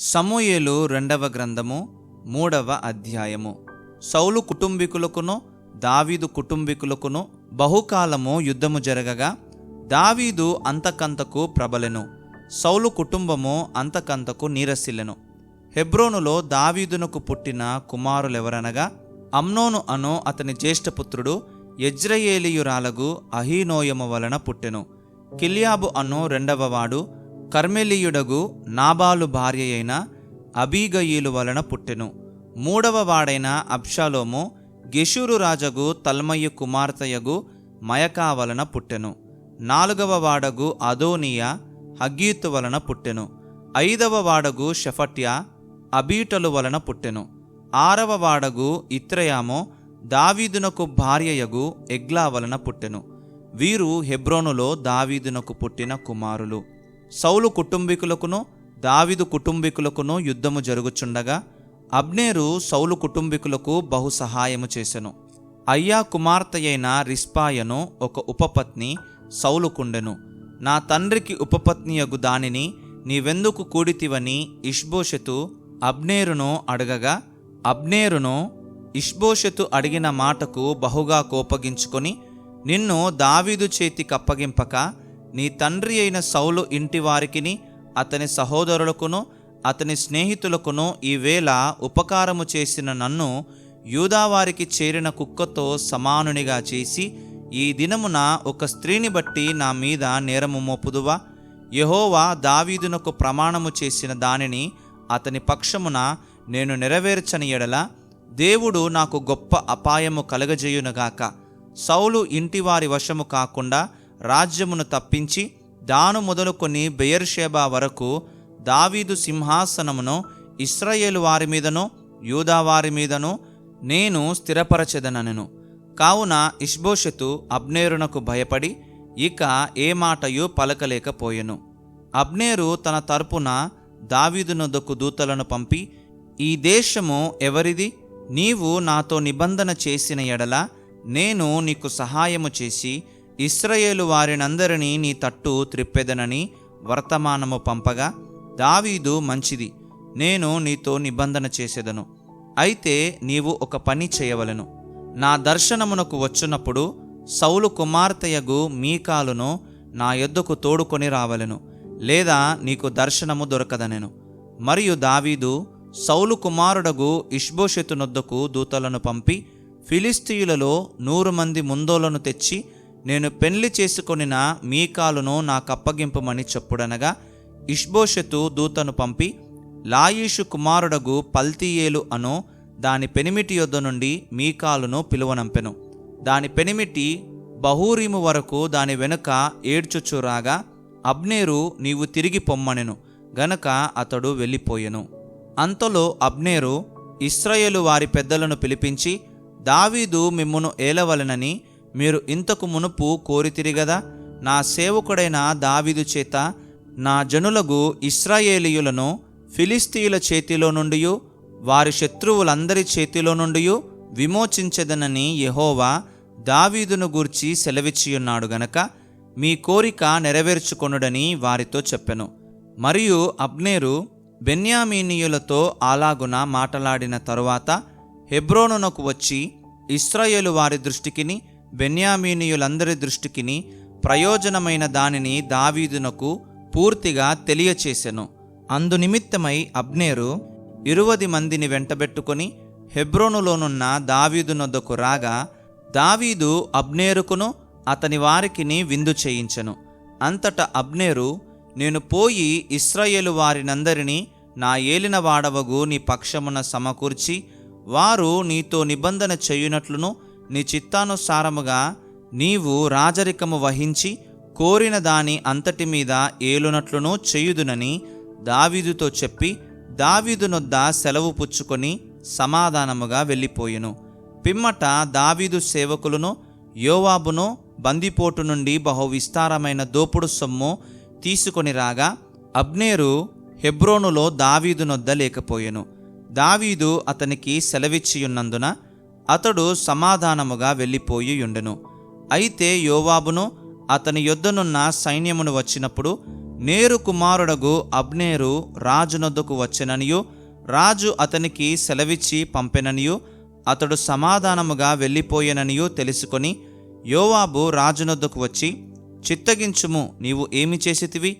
సమూయేలు రెండవ గ్రంథము మూడవ అధ్యాయము. సౌలు కుటుంబీకులకును దావీదు కుటుంబీకులకును బహుకాలము యుద్ధము జరగగా దావీదు అంతకంతకు ప్రబలెను. సౌలు కుటుంబము అంతకంతకు నీరసిల్లెను. హెబ్రోనులో దావీదునకు పుట్టిన కుమారులెవరనగా అమ్నోను అను అతని జ్యేష్ఠపుత్రుడు ఎజ్రయేలియురాలగు అహీనోయము వలన పుట్టెను. కిల్యాబు అను రెండవవాడు కర్మెలీయుడగు నాబాలు భార్య అయిన అబీగయీలు వలన పుట్టెను. మూడవ వాడైన అబ్షాలోము గెషూరు రాజగు తల్మయ్య కుమార్తెయగు మయకా వలన పుట్టెను. నాలుగవ వాడగు అదోనియా హగీతు వలన పుట్టెను. ఐదవ వాడగు షఫట్య అబీటలు వలన పుట్టెను. ఆరవ వాడగు ఇత్రయామో దావీదునకు భార్యయగు ఎగ్లా వలన పుట్టెను. వీరు హెబ్రోనులో దావీదునకు పుట్టిన కుమారులు. సౌలు కుటుంబీకులకును దావీదు కుటుంబీకులకును యుద్ధము జరుగుచుండగా అబ్నేరు సౌలు కుటుంబీకులకు బహు సహాయము చేసెను. అయ్యా కుమార్తె అయిన రిస్పాయను ఒక ఉపపత్ని సౌలుకుండెను నా తండ్రికి ఉపపత్నియగు దానిని నీవెందుకు కూడితివని ఇష్బోషెతు అబ్నేరును అడగగా అబ్నేరును ఇష్బోషెతు అడిగిన మాటకు బహుగా కోపగించుకొని నిన్ను దావీదు చేతికప్పగింపక నీ తండ్రి అయిన సౌలు ఇంటి వారికిని అతని సహోదరులకును అతని స్నేహితులకును ఈవేళ ఉపకారము చేసిన నన్ను యూదావారికి చేరిన కుక్కతో సమానునిగా చేసి ఈ దినమున ఒక స్త్రీని బట్టి నా మీద నేరము మోపుదువా? యహోవా దావీదునకు ప్రమాణము చేసిన దానిని అతని పక్షమున నేను నెరవేర్చని ఎడల దేవుడు నాకు గొప్ప అపాయము కలగజేయునుగాక. సౌలు ఇంటివారి వశము కాకుండా రాజ్యమును తప్పించి దాను మొదలుకొని బెయర్షేబా వరకు దావీదు సింహాసనమును ఇస్రాయేలు వారి మీదను యూదా వారి మీదను నేను స్థిరపరచెదనను. కావున ఇష్బోషతు అబ్నేరునకు భయపడి ఇక ఏ మాటయు పలకలేకపోయెను. అబ్నేరు తన తరపున దావీదునొద్దకు దూతలను పంపి ఈ దేశము ఎవరిది? నీవు నాతో నిబంధన చేసిన ఎడల నేను నీకు సహాయము చేసి ఇస్రయేలు వారినందరినీ నీ తట్టు త్రిప్పెదనని వర్తమానము పంపగా దావీదు మంచిది నేను నీతో నిబంధన చేసేదను. అయితే నీవు ఒక పని చేయవలెను. నా దర్శనమునకు వచ్చినప్పుడు సౌలు కుమార్తెయగు మీకాలును నా యొద్దకు తోడుకొని రావలెను లేదా నీకు దర్శనము దొరకదనెను. మరియు దావీదు సౌలు కుమారుడగు ఇష్బోషెతునొద్దకు దూతలను పంపి ఫిలిస్తీయులలో నూరు మంది ముందోలను తెచ్చి నేను పెళ్ళి చేసుకొనిన మీకాలును నాకప్పగింపమని చెప్పుడనగా ఇష్బోషెతు దూతను పంపి లాయీషు కుమారుడగు పల్తీయేలు అను దాని పెనిమిటి యొద్ద నుండి మీకాలును పిలువనంపెను. దాని పెనిమిటి బహూరీము వరకు దాని వెనుక ఏడ్చుచురాగా అబ్నేరు నీవు తిరిగి పొమ్మనెను గనక అతడు వెళ్ళిపోయెను. అంతలో అబ్నేరు ఇస్రాయేలు వారి పెద్దలను పిలిపించి దావీదు మిమ్మును ఏలవలనని మీరు ఇంతకు మునుపు కోరితిరిగదా నా సేవకుడైన దావీదు చేత నా జనులగు ఇస్రాయేలీయులను ఫిలిస్తీయుల చేతిలో నుండి వారి శత్రువులందరి చేతిలో నుండి విమోచించదనని యహోవా దావీదును గూర్చి సెలవిచ్చియున్నాడు గనక మీ కోరిక నెరవేర్చుకొనుడని వారితో చెప్పెను. మరియు అబ్నేరు బెన్యామీనీయులతో అలాగున మాటలాడిన తరువాత హెబ్రోనునకు వచ్చి ఇస్రాయేలు వారి దృష్టికిని బెన్యామీనీయులందరి దృష్టికిని ప్రయోజనమైన దానిని దావీదునకు పూర్తిగా తెలియచేసెను. అందునిమిత్తమై అబ్నేరు ఇరువది మందిని వెంటబెట్టుకొని హెబ్రోనులోనున్న దావీదునొద్దకు రాగా దావీదు అబ్నేరుకును అతని వారికిని విందు చేయించెను. అంతట అబ్నేరు నేను పోయి ఇస్రాయేలు వారినందరినీ నా ఏలిన వాడవగు నీ పక్షమున సమకూర్చి వారు నీతో నిబంధన చేయునట్లును నీ చిత్తానుసారముగా నీవు రాజరికము వహించి కోరిన దాని అంతటి మీద ఏలునట్లునూ చేయుదునని దావీదుతో చెప్పి దావీదునొద్ద సెలవు పుచ్చుకొని సమాధానముగా వెళ్ళిపోయెను. పిమ్మట దావీదు సేవకులను యోవాబును బందిపోటు నుండి బహు విస్తారమైన దోపుడు సొమ్ము తీసుకొని రాగా అబ్నేరు హెబ్రోనులో దావీదునొద్ద లేకపోయెను. దావీదు అతనికి సెలవిచ్చియున్నందున అతడు సమాధానముగా వెళ్ళిపోయి ఉండెను. అయితే యోవాబును అతని యొద్దనున్న సైన్యమును వచ్చినప్పుడు నేరు కుమారుడగు అబ్నేరు రాజునొద్దకు వచ్చెననియు రాజు అతనికి సెలవిచ్చి పంపెననియు అతడు సమాధానముగా వెళ్ళిపోయెననియు తెలుసుకొని యోవాబు రాజునొద్దకు వచ్చి చిత్తగించుము నీవు ఏమి చేసితివి?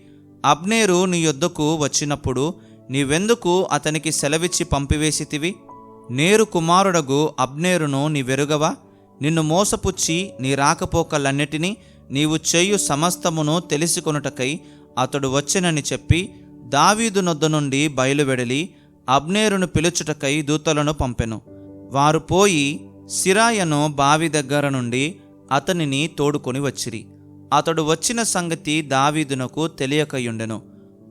అబ్నేరు నీ యొద్దకు వచ్చినప్పుడు నీవెందుకు అతనికి సెలవిచ్చి పంపివేసితివి? నేరు కుమారుడగు అబ్నేరును నీవెరుగవా? నిన్ను మోసపుచ్చి నీ రాకపోకలన్నిటినీ నీవు చేయు సమస్తమును తెలుసుకొనుటకై అతడు వచ్చినని చెప్పి దావీదు నొద్ద నుండి బయలువెడలి అబ్నేరును పిలుచుటకై దూతలను పంపెను. వారు పోయి సిరాయను బావి దగ్గర నుండి అతనిని తోడుకొని వచ్చిరి. అతడు వచ్చిన సంగతి దావీదునకు తెలియకయుండెను.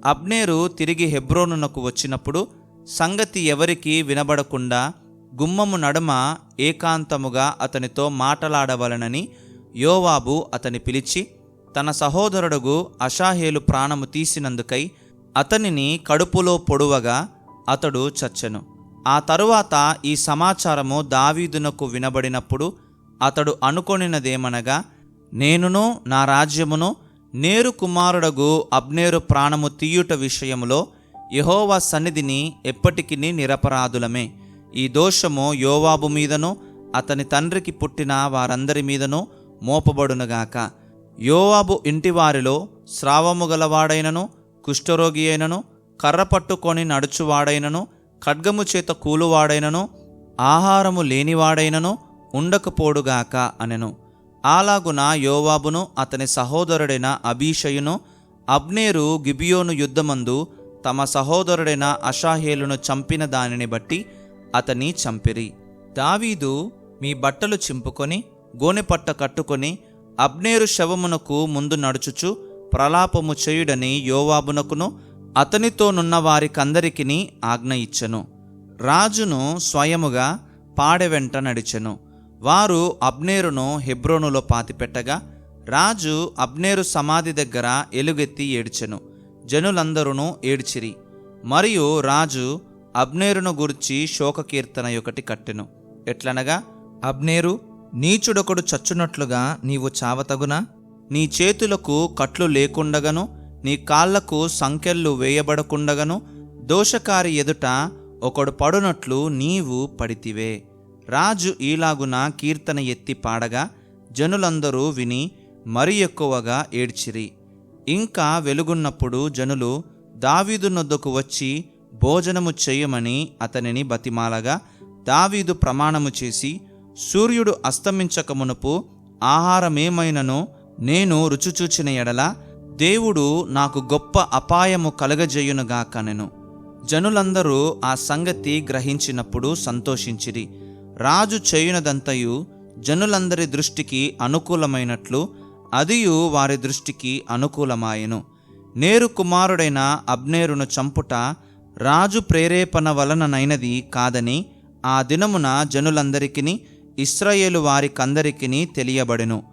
అబ్నేరు తిరిగి హెబ్రోనునకు వచ్చినప్పుడు సంగతి ఎవరికి వినబడకుండా గుమ్మము నడుమ ఏకాంతముగా అతనితో మాటలాడవలనని యోవాబు అతని పిలిచి తన సహోదరుడుగు అషాహేలు ప్రాణము తీసినందుకై అతనిని కడుపులో పొడువగా అతడు చచ్చెను. ఆ తరువాత ఈ సమాచారము దావీదునకు వినబడినప్పుడు అతడు అనుకొనినదేమనగా నేనును నా రాజ్యమును నేరు కుమారుడగు అబ్నేరు ప్రాణము తీయుట విషయములో యహోవా సన్నిధిని ఎప్పటికీ నిరపరాధులమే. ఈ దోషము యోవాబు మీదను అతని తండ్రికి పుట్టిన వారందరి మీదను మోపబడునుగాక. యోవాబు ఇంటివారిలో స్రావము గలవాడైనను కుష్ఠరోగి అయినను కర్ర పట్టుకొని నడుచువాడైనను ఖడ్గము చేత కూలువాడైనను ఆహారము లేనివాడైనను ఉండకపోడుగాక అనెను. అలాగున యోవాబును అతని సహోదరుడైన అబీషయును అబ్నేరు గిబియోను యుద్ధమందు తమ సహోదరుడైన అషాహేలును చంపిన దానిని బట్టి అతని చంపిరి. దావీదు మీ బట్టలు చింపుకొని గోనెపట్ట కట్టుకొని అబ్నేరు శవమునకు ముందు నడుచుచు ప్రలాపము చేయుడని యోవాబునకును అతనితోనున్న వారికందరికిని ఆజ్ఞ ఇచ్చెను. రాజును స్వయముగా పాడె వెంట నడిచెను. వారు అబ్నేరును హెబ్రోనులో పాతిపెట్టగా రాజు అబ్నేరు సమాధి దగ్గర ఎలుగెత్తి ఏడ్చెను. జనులందరూ ఏడ్చిరి. మరియు రాజు అబ్నేరును గురించి శోకకీర్తన ఒకటి కట్టెను. ఎట్లనగా అబ్నేరు నీచుడొకడు చచ్చునట్లుగా నీవు చావతగునా? నీ చేతులకు కట్లు లేకుండగను నీ కాళ్ళకు సంకెళ్ళు వేయబడకుండగను దోషకారి ఎదుట ఒకడు పడునట్లు నీవు పడితివే. రాజు ఈలాగున కీర్తన ఎత్తి పాడగా జనులందరూ విని మరి ఎక్కువగా ఏడ్చిరి. ఇంకా వెలుగున్నప్పుడు జనులు దావీదు నొద్దకు వచ్చి భోజనము చేయమని అతనిని బతిమాలగా దావీదు ప్రమాణము చేసి సూర్యుడు అస్తమించక మునుపు ఆహారమేమైనను నేను రుచిచూచిన ఎడల దేవుడు నాకు గొప్ప అపాయము కలగజేయునుగాకనెను జనులందరూ ఆ సంగతి గ్రహించినప్పుడు సంతోషించిరి. రాజు చేయునదంతయు జనులందరి దృష్టికి అనుకూలమైనట్లు అదియు వారి దృష్టికి అనుకూలమాయెను. నేరు కుమారుడైన అబ్నేరును చంపుట రాజు ప్రేరేపణ వలననైనది కాదని ఆ దినమున జనులందరికీ ఇస్రాయేలు వారికందరికీ తెలియబడెను.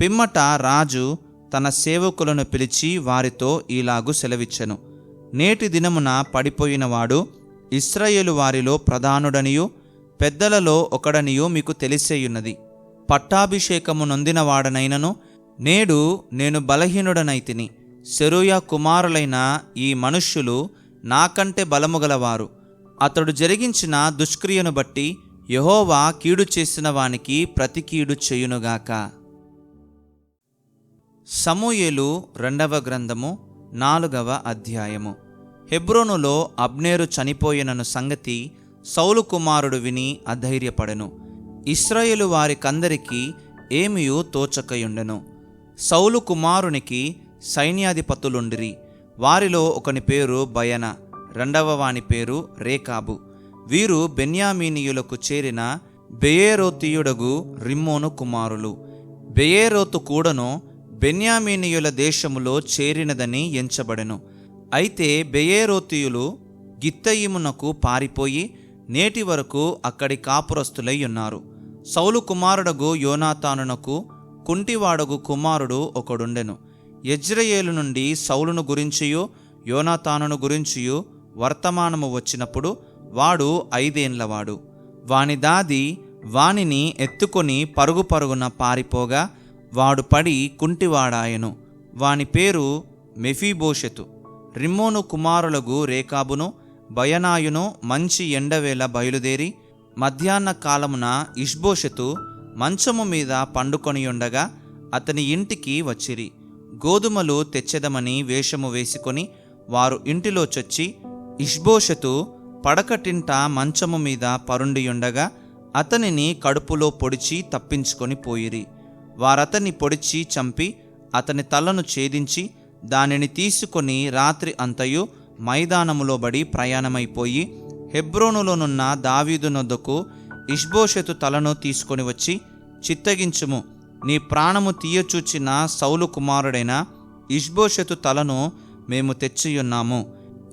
పిమ్మట రాజు తన సేవకులను పిలిచి వారితో ఈలాగు సెలవిచ్చెను. నేటి దినమున పడిపోయినవాడు ఇస్రాయేలు వారిలో ప్రధానుడనియు పెద్దలలో ఒకడనియు మీకు తెలిసేయున్నది. పట్టాభిషేకము నొందినవాడనైనను నేడు నేను బలహీనుడనైతిని. సెరూయా కుమారులైన ఈ మనుష్యులు నాకంటే బలము గలవారు అతడు జరిగించిన దుష్క్రియను బట్టి యెహోవా కీడు చేసిన వానికి ప్రతి కీడు చేయునుగాక. సమూయేలు రెండవ గ్రంథము నాలుగవ అధ్యాయము. హెబ్రోనులో అబ్నేరు చనిపోయినను సంగతి సౌలు కుమారుడు విని అధైర్యపడెను. ఇస్రాయేలు వారికందరికీ ఏమియు తోచకయుండెను. సౌలు కుమారునికి సైన్యాధిపతులుండిరి. వారిలో ఒకని పేరు బయన రెండవ వాని పేరు రేకాబు. వీరు బెన్యామీనీయులకు చేరిన బెయేరోతీయుడగు రిమ్మోను కుమారులు. బెయేరోతు కూడను బెన్యామీనీయుల దేశములో చేరినదని ఎంచబడెను. అయితే బెయేరోతీయులు గిత్తయిమునకు పారిపోయి నేటి వరకు అక్కడి కాపురస్తులై ఉన్నారు. సౌలు కుమారుడగు యోనాతానునకు కుంటివాడగు కుమారుడు ఒకడుండెను. యజ్రయేలు నుండి సౌలును గురించియు యోనాతానును గురించియు వర్తమానము వచ్చినప్పుడు వాడు ఐదేండ్లవాడు. వాని దాది వానిని ఎత్తుకొని పరుగు పరుగున పారిపోగా వాడు పడి కుంటివాడాయెను. వాని పేరు మెఫీబోషెతు. రిమ్మోను కుమారులగు రేకాబును బయనాయును మంచి ఎండవేళ బయలుదేరి మధ్యాహ్న కాలమున ఇష్బోషెతు మంచము మీద పండుకొని ఉండగా అతని ఇంటికి వచ్చిరి. గోధుమలు తెచ్చెదమని వేషము వేసుకొని వారు ఇంటిలో చొచ్చి ఇష్బోషెతు పడకటింట మంచము మీద పరుండియుండగా అతనిని కడుపులో పొడిచి తప్పించుకొని పోయిరి. వారతన్ని పొడిచి చంపి అతని తలను ఛేదించి దానిని తీసుకొని రాత్రి అంతయు మైదానములో బడి ప్రయాణమైపోయి హెబ్రోనులోనున్న దావీదు నొద్దకు ఇష్బోషెతు తలను తీసుకొని వచ్చి చిత్తగించుము. నీ ప్రాణము తీయచూచిన సౌలు కుమారుడైన ఇష్బోషతు తలను మేము తెచ్చియున్నాము.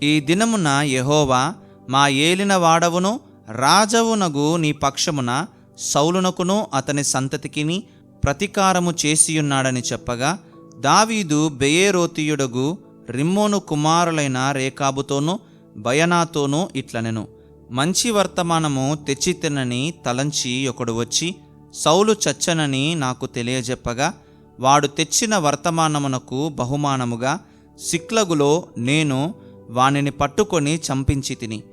ఈ దినమున యహోవా మా ఏలిన వాడవును రాజవునగు నీ పక్షమున సౌలునకును అతని సంతతికిని ప్రతీకారము చేసియున్నాడని చెప్పగా దావీదు బెయేరోతీయుడగు రిమ్మోను కుమారులైన రేకాబుతోనూ బయనాతోనూ ఇట్లనెను. మంచి వర్తమానము తెచ్చి తినని తలంచి ఒకడు వచ్చి సౌలు చచ్చనని నాకు తెలియజెప్పగా వాడు తెచ్చిన వర్తమానమునకు బహుమానముగా సిక్లగులో నేను వానిని పట్టుకొని చంపించి తిని.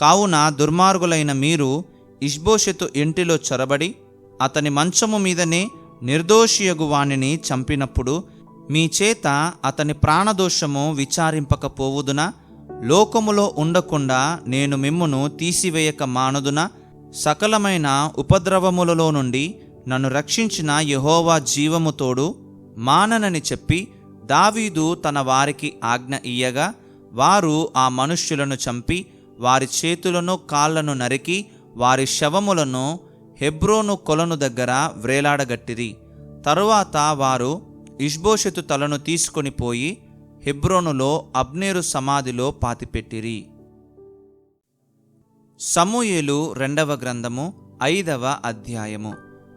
కావున దుర్మార్గులైన మీరు ఇష్బోషెతు ఇంటిలో చొరబడి అతని మంచము మీదనే నిర్దోషియగు వానిని చంపినప్పుడు మీ చేత అతని ప్రాణదోషము విచారింపకపోవుదునా? లోకములో ఉండకుండా నేను మిమ్మును తీసివేయక మానదునా? సకలమైన ఉపద్రవములలో నుండి నన్ను రక్షించిన యహోవా జీవము తోడు మాననని చెప్పి దావీదు తన వారికి ఆజ్ఞ ఇయ్యగా వారు ఆ మనుష్యులను చంపి వారి చేతులను కాళ్ళను నరికి వారి శవములను హెబ్రోను కొలను దగ్గర వ్రేలాడగట్టిరి. తరువాత వారు ఇష్బోషెతు తలను తీసుకొని పోయి హెబ్రోనులో అబ్నేరు సమాధిలో పాతిపెట్టిరి. సమూయేలు రెండవ గ్రంథము ఐదవ అధ్యాయము.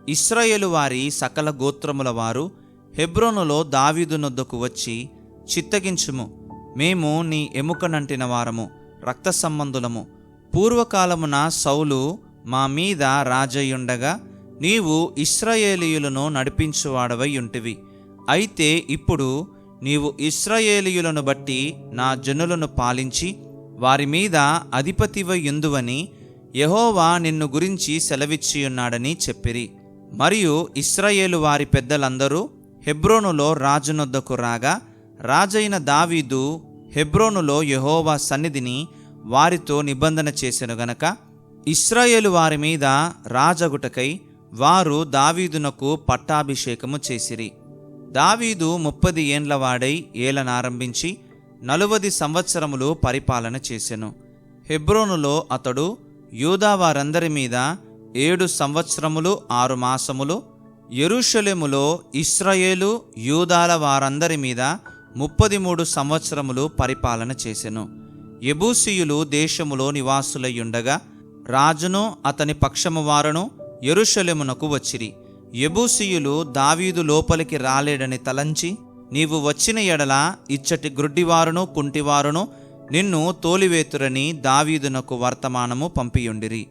ఇస్రాయేలు వారి సకల గోత్రముల వారు హెబ్రోనులో దావీదునొద్దకు వచ్చి చిత్తగించుము. మేము నీ ఎముకనంటిన వారము రక్త సంబంధులము. పూర్వకాలమున సౌలు మా మీద రాజయ్యుండగా నీవు ఇస్రాయేలీయులను నడిపించువాడవై ఉంటివి. అయితే ఇప్పుడు నీవు ఇస్రాయేలీయులను బట్టి నా జనులను పాలించి వారి మీద అధిపతివ ఎందువని యహోవా నిన్ను గురించి సెలవిచ్చియున్నాడని చెప్పిరి. మరియు ఇస్రాయేలు వారి పెద్దలందరూ హెబ్రోనులో రాజునొద్దకు రాగా రాజైన దావీదు హెబ్రోనులో యహోవా సన్నిధిని వారితో నిబంధన చేసెను గనక ఇస్రాయేలు వారి మీద రాజగుటకై వారు దావీదునకు పట్టాభిషేకము చేసిరి. దావీదు ముప్పది ఏండ్ల వాడై ఏలనారంభించి నలువది సంవత్సరములు పరిపాలన చేసెను. హెబ్రోనులో అతడు యూదా వారందరి మీద ఏడు సంవత్సరములు ఆరు మాసములు ఎరుషలేములో ఇస్రాయేలు యూదాల వారందరి మీద ముప్పది మూడు సంవత్సరములు పరిపాలన చేసెను. యెబూసీయులు దేశములో నివాసులయ్యుండగా రాజును అతని పక్షము వారును యెరూషలేమునకు వచ్చిరి. యెబూసీయులు దావీదు లోపలికి రాలేడని తలంచి నీవు వచ్చిన ఎడల ఇచ్చటి గ్రుడ్డివారును కుంటివారును నిన్ను తోలివేతురని దావీదునకు వర్తమానము పంపియుండిరి.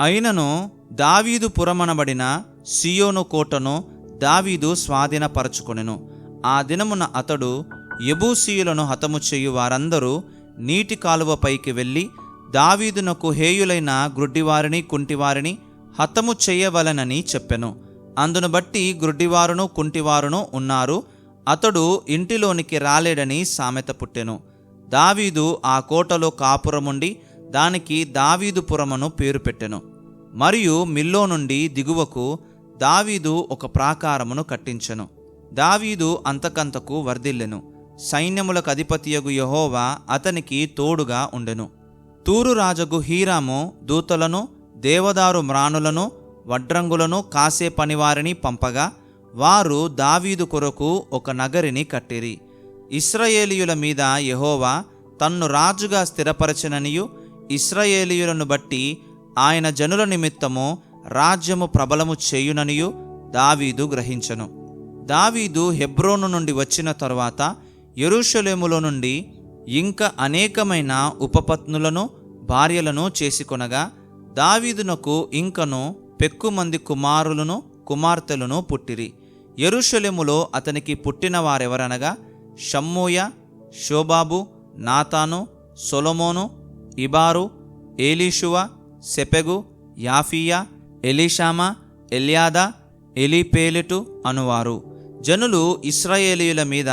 అయినను దావీదు పురమనబడిన సియోను కోటను దావీదు స్వాధీనపరచుకొనెను. ఆ దినమున అతడు ఎబూసీయులను హతము చేయు వారందరూ నీటి కాలువ పైకి వెళ్ళి దావీదునకు హేయులైన గ్రుడ్డివారిని కుంటివారిని హతము చేయవలనని చెప్పెను. అందును బట్టి గ్రుడ్డివారును కుంటివారును ఉన్నారు అతడు ఇంటిలోనికి రాలేడని సామెత పుట్టెను. దావీదు ఆ కోటలో కాపురముండి దానికి దావీదుపురమును పేరు పెట్టెను. మరియు మిల్లో నుండి దిగువకు దావీదు ఒక ప్రాకారమును కట్టించెను. దావీదు అంతకంతకు వర్ధిల్లెను. సైన్యములకు అధిపతియగు యహోవా అతనికి తోడుగా ఉండెను. తూరు రాజగు హీరాము దూతలను దేవదారు మ్రాణులను వడ్రంగులను కాసే పనివారిని పంపగా వారు దావీదు కొరకు ఒక నగరిని కట్టిరి. ఇస్రయేలీయుల మీద యహోవా తన్ను రాజుగా స్థిరపరచననియు ఇస్రయేలీయులను బట్టి ఆయన జనుల నిమిత్తము రాజ్యము ప్రబలము చేయుననియు దావీదు గ్రహించను. దావీదు హెబ్రోను నుండి వచ్చిన తరువాత ఎరుషలేములో నుండి ఇంకా అనేకమైన ఉపపత్నులను భార్యలను చేసుకొనగా దావీదునకు ఇంకను పెక్కుమంది కుమారులను కుమార్తెలను పుట్టిరి. యెరూషలేములో అతనికి పుట్టిన వారెవరనగా? షమ్మూయ షోబాబు నాతాను సొలమోను ఇబారు ఏలీషువ సెపెగు యాఫియా ఎలీషామా ఎలియాదా ఎలీపేలెటు అనువారు. జనులు ఇస్రాయేలీయుల మీద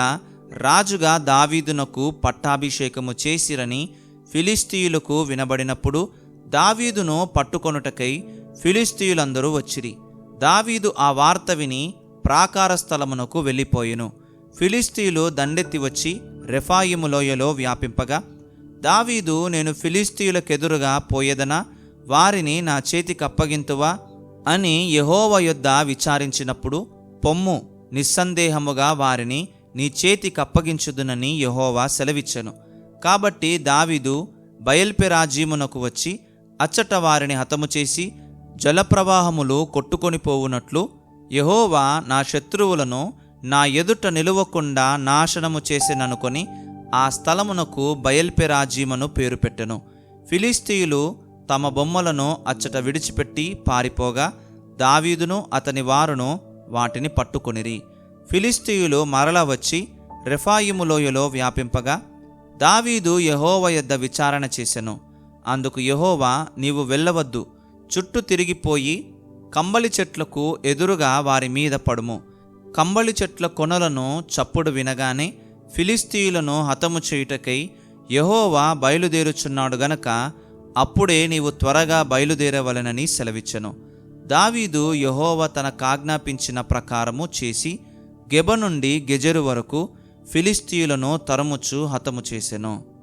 రాజుగా దావీదునకు పట్టాభిషేకము చేసిరని ఫిలిస్తీయులకు వినబడినప్పుడు దావీదును పట్టుకొనుటకై ఫిలిస్తీయులందరూ వచ్చిరి. దావీదు ఆ వార్త విని ప్రాకార స్థలమునకు వెళ్ళిపోయెను. ఫిలిస్తీయులు దండెత్తి వచ్చి రెఫాయిము లోయలో వ్యాపింపగా దావీదు నేను ఫిలిస్తీయులకెదురుగా పోయేదనా? వారిని నా చేతికి అప్పగింతువా అని యహోవ యొద్ద విచారించినప్పుడు పొమ్ము నిస్సందేహముగా వారిని నీ చేతికి అప్పగించుదునని యహోవా సెలవిచ్చెను. కాబట్టి దావీదు బయల్పెరాజీమునకు వచ్చి అచ్చట వారిని హతము చేసి జలప్రవాహములు కొట్టుకొని పోవునట్లు యహోవా నా శత్రువులను నా ఎదుట నిలువకుండా నాశనము చేసిననుకొని ఆ స్థలమునకు బయల్పెరాజీమను పేరు పెట్టెను. ఫిలిస్తీయులు తమ బొమ్మలను అచ్చట విడిచిపెట్టి పారిపోగా దావీదును అతని వారును వాటిని పట్టుకొనిరి. ఫిలిస్తీయులు మరల వచ్చి రెఫాయిము లోయలో వ్యాపింపగా దావీదు యహోవ యొద్ద విచారణ చేసెను. అందుకు యహోవా నీవు వెళ్ళవద్దు. చుట్టూ తిరిగిపోయి కంబలి చెట్లకు ఎదురుగా వారి మీద పడుము. కంబలి చెట్ల కొనలను చప్పుడు వినగానే ఫిలిస్తీయులను హతము చేయుటకై యహోవా బయలుదేరుచున్నాడు గనక అప్పుడే నీవు త్వరగా బయలుదేరవలెనని సెలవిచ్చెను. దావీదు యహోవ తన కాజ్ఞాపించిన ప్రకారము చేసి గెబ నుండి గెజెరు వరకు ఫిలిస్తీయులను తరముచు హతము చేసెను.